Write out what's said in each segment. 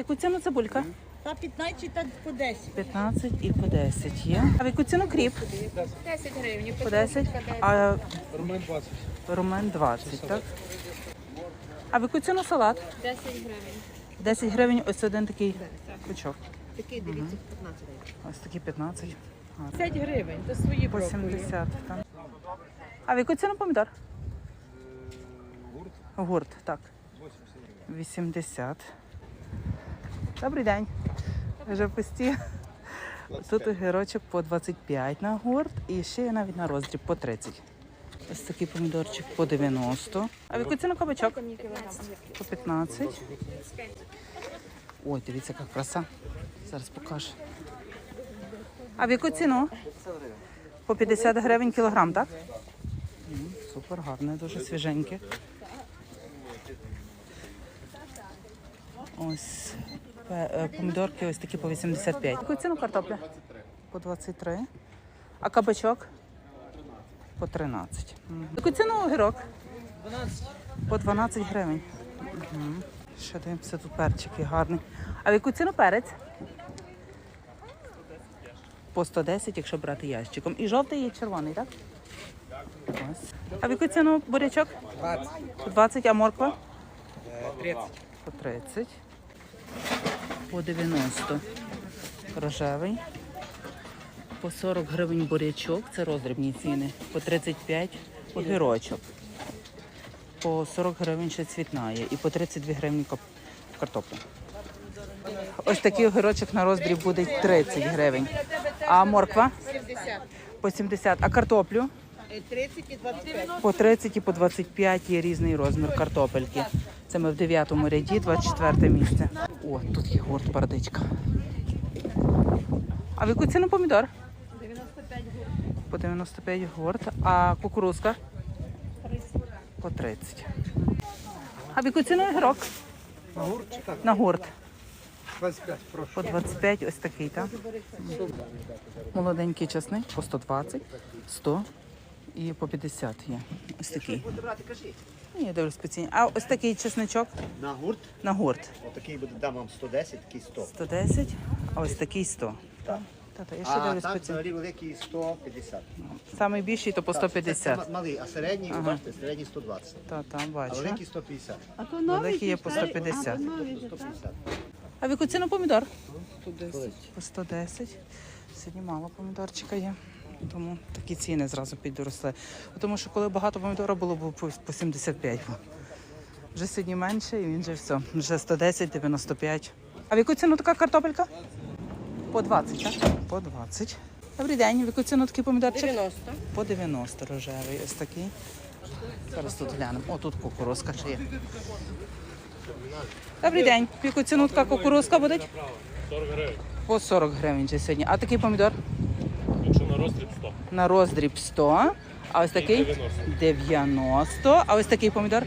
Яку ціну цибулька? Та 15 та по 10. 15 і по 10 є. А в яку ціну кріп? 10 гривень. По 10. А Роман 20. румен 20, так? А в яку ціну салат? 10 гривень. 10 гривень ось один такий пучок. Такий, дивіться, 15 гривень. Ось такі 15. Гарно. 50 гривень, то свої По брокколі. 70. Так. А в яку ціну помідор? Гурт Гурт, так. 80. Добрий день. Вже пусті. Тут огірочок по 25 на гурт і ще є навіть на роздріб по 30. Ось такий помідорчик по 90. А в яку ціну кабачок? По 15. Ой, дивіться, яка краса. Зараз покажу. А в яку ціну? По 50 гривень кілограм, так? Супер, гарне, дуже свіженьке. Ось помідорки ось такі по 85. Яку ціну картопля? По 23. А кабачок? По 13. Яку ціну огірок? 12. По 12 гривень. Угу. Ще дивимося, тут перчики гарний. А в яку ціну перець? По 110, якщо брати ящиком. І жовтий і червоний, так? Ось. А в яку ціну бурячок? 20. По 20, а морква? 30. По 30. По 90. Рожевий. По 40 гривень бурячок, це роздрібні ціни. По 35 огірочок. По 40 гривень ще цвітна є. І по 32 гривні картопля. Ось такий огірочок на роздріб буде 30 гривень. А морква? 70. По 70. А картоплю? Е, 30 і 25. По 30 і по 25 є різний розмір картопельки. Це ми в 9 ряді, 24 місце. О, тут є гурт парадичка. А в яку ціну помідор? 95 По 95 гурт. А кукурузка? По 30. А в яку ціну огірок? На так? На гурт. 25, прошу. По 25 ось такий, так? Молоденький часник по 120, 100 і по 50 є. Ось такий. Ні, я дивлюсь спеціально. А ось такий чесничок На гурт, на гурт. отакий буде дам вам 110, такий 100. 110, а ось такий 100. Так. Та-та, я ще А дивлюсь так спеціально. взагалі великий 150. Самий більший то по Так, Це, 150. ма- малий, а середній, Ага. бачите, середній 120. Та-та, А бачу. великий 150. Великий є по 150. 150. А в яку ціну помідор? По 110. Сьогодні мало помідорчика є. Тому такі ціни зразу підросли. Тому що коли багато помідора було, було по по 75. Вже сьогодні менше і він вже все. Вже 110, 95. А в яку ціну така картопелька? По 20, так? По 20. Добрий день, в яку ціну такий помідорчик? 90. По 90 рожевий ось такий. Зараз тут глянемо. О, тут кукурузка ще є. Добрий день. В яку ціну така кукурузка буде? 40 гривень. По 40 гривень вже сьогодні. А такий помідор? Розстріл 100. На роздріб 100. А ось такий 90. 90. А ось такий помідор?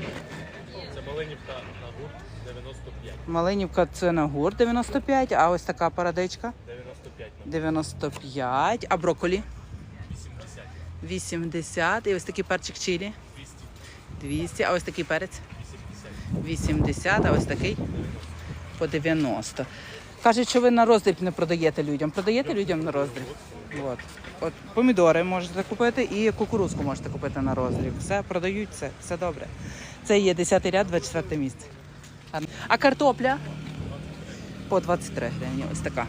Це маленівка на гурт 95. Малинівка це на гурт 95, а ось така парадичка 95 95. А брокколі 80. 80. І ось такий перчик чилі 200. 200. А ось такий перець 80. 80, а ось такий по 90. Кажуть, що ви на роздріб не продаєте людям. Продаєте людям на роздріб? От. От помідори можете купити і кукурузку можете купити на роздріб. Все продають, все, все добре. Це є 10 ряд, 24 місце. А картопля по 23 гривні. Ось така.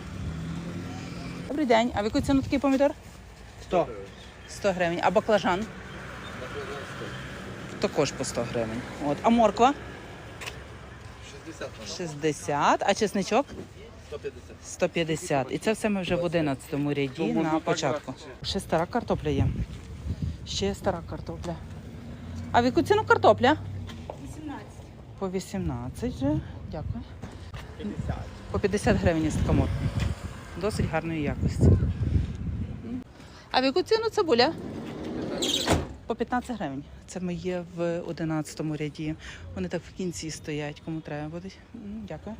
Добрий день. А в яку ціну такий помідор? 100. 100 гривень. А баклажан? Також по 100 гривень. От. А морква? 60. А чесничок? 150. 150. І це все ми вже в 11 ряді на початку. Ще стара картопля є. Ще стара картопля. А в яку ціну картопля? 18. По 18 вже. Дякую. 50. По 50 гривень така морква. Досить гарної якості. А в яку ціну цибуля? По 15 гривень. Це ми є в 11 ряді. Вони так в кінці стоять, кому треба буде. Дякую.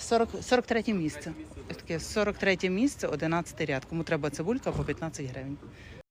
40, 43 місце. Таке 43 місце, 11 ряд. Кому треба цибулька по 15 гривень.